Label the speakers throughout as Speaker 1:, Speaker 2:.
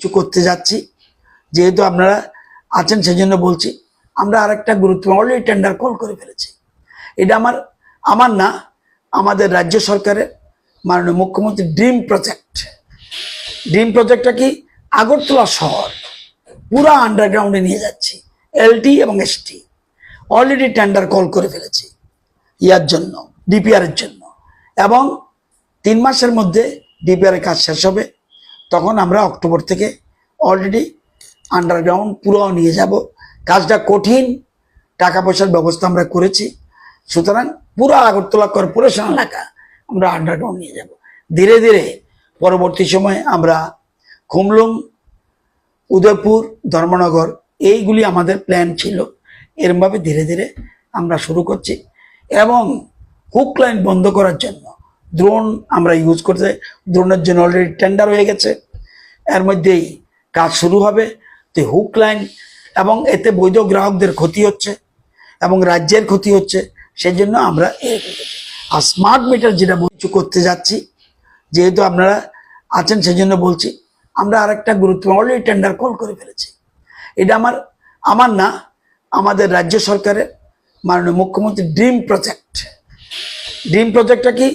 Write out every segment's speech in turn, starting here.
Speaker 1: কিছু করতে যাচ্ছি। যেহেতু আপনারা আছেন, সেজন্য বলছি, আমরা আরেকটা গুরুত্বপূর্ণ অলরেডি টেন্ডার কল করে ফেলেছি। এটা আমার আমার না, আমাদের রাজ্য সরকারের মাননীয় মুখ্যমন্ত্রী ড্রিম প্রজেক্ট ড্রিম প্রজেক্টটা কি? আগরতলা শহর, পুরা আন্ডারগ্রাউন্ডে নিয়ে যাচ্ছি এলটি এবং এসটি অলরেডি টেন্ডার কল করে ফেলেছি, ইয়ার জন্য ডিপিআর এর জন্য। এবং তিন মাসের মধ্যে ডিপিআর এর কাজ শেষ হবে। তখন আমরা অক্টোবর থেকে অলরেডি আন্ডারগ্রাউন্ড পুরো নিয়ে যাব। কাজটা কঠিন টাকা পয়সার ব্যবস্থা আমরা করেছি। সুতরাং পুরো আগরতলা কর্পোরেশন এলাকা আমরা আন্ডারগ্রাউন্ড নিয়ে যাব। ধীরে ধীরে পরবর্তী সময়ে আমরা খুমলুং, উদয়পুর, ধর্মনগর এইগুলি আমাদের প্ল্যান ছিল। এরমভাবে ধীরে ধীরে আমরা শুরু করছি এবং হুক লাইন বন্ধ করার জন্য ড্রোন আমরা ইউজ করতে ড্রোনের জন্য অলরেডি টেন্ডার হয়ে গেছে। এর মধ্যেই কাজ শুরু হবে। তো হুক লাইন এবং এতে বৈধ গ্রাহকদের ক্ষতি হচ্ছে এবং রাজ্যের ক্ষতি হচ্ছে। সেই জন্য আমরা আর স্মার্ট মিটার যেটা কিছু করতে যাচ্ছি। যেহেতু আপনারা আছেন সেই জন্য বলছি, আমরা আরেকটা গুরুত্বপূর্ণ অলরেডি টেন্ডার কল করে ফেলেছি। এটা আমার আমার না, আমাদের রাজ্য সরকারের মাননীয় মুখ্যমন্ত্রী ড্রিম প্রজেক্ট ড্রিম প্রজেক্টটা কি?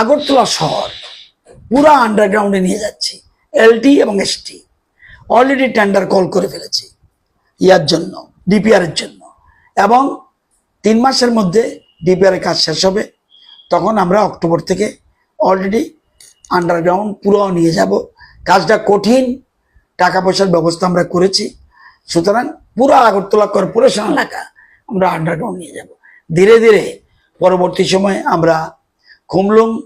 Speaker 1: আগরতলা শহর, পুরা আন্ডারগ্রাউন্ডে নিয়ে যাচ্ছি। এলটি এবং এসটি। অলরেডি টেন্ডার কল করে ফেলেছি। ইয়ার জন্য ডিপিআর এর জন্য। এবং তিন মাসের মধ্যে ডিপিআর এর কাজ শেষ হবে। তখন আমরা অক্টোবর থেকে অলরেডি আন্ডারগ্রাউন্ড পুরো নিয়ে যাব। কাজটা কঠিন টাকা পয়সার ব্যবস্থা আমরা করেছি। সুতরাং পুরো আগরতলা কর্পোরেশন এলাকা আমরা আন্ডারগ্রাউন্ড নিয়ে যাব। ধীরে ধীরে পরবর্তী সময়ে আমরা খুমলুং,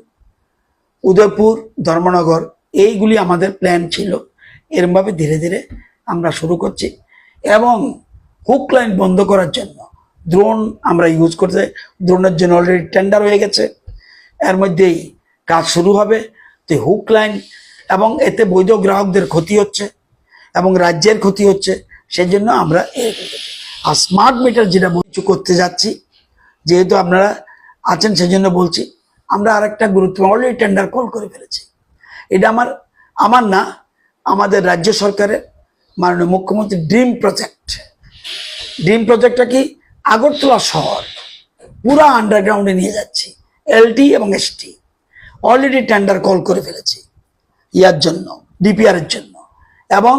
Speaker 1: উদয়পুর, ধর্মনগর এইগুলি আমাদের প্ল্যান ছিল। এরমভাবে ধীরে ধীরে আমরা শুরু করছি এবং হুক লাইন বন্ধ করার জন্য ড্রোন আমরা ইউজ করতে ড্রোনের জন্য অলরেডি টেন্ডার হয়ে গেছে। এর মধ্যেই কাজ শুরু হবে তো হুক লাইন এবং এতে বৈধ গ্রাহকদের ক্ষতি হচ্ছে এবং রাজ্যের ক্ষতি হচ্ছে। সেই জন্য আমরা। আর স্মার্ট মিটার যেটা কিছু করতে যাচ্ছি, যেহেতু আপনারা আছেন, সেজন্য বলছি, আমরা আরেকটা গুরুত্বপূর্ণ অলরেডি টেন্ডার কল করে ফেলেছি। এটা আমার আমার না, আমাদের রাজ্য সরকারের মাননীয় মুখ্যমন্ত্রী ড্রিম প্রজেক্ট। ড্রিম প্রজেক্টটা কি? আগরতলা শহর, পুরা আন্ডারগ্রাউন্ডে নিয়ে যাচ্ছি এলটি এবং এসটি অলরেডি টেন্ডার কল করে ফেলেছি, ইয়ার জন্য ডিপিআর এর জন্য। এবং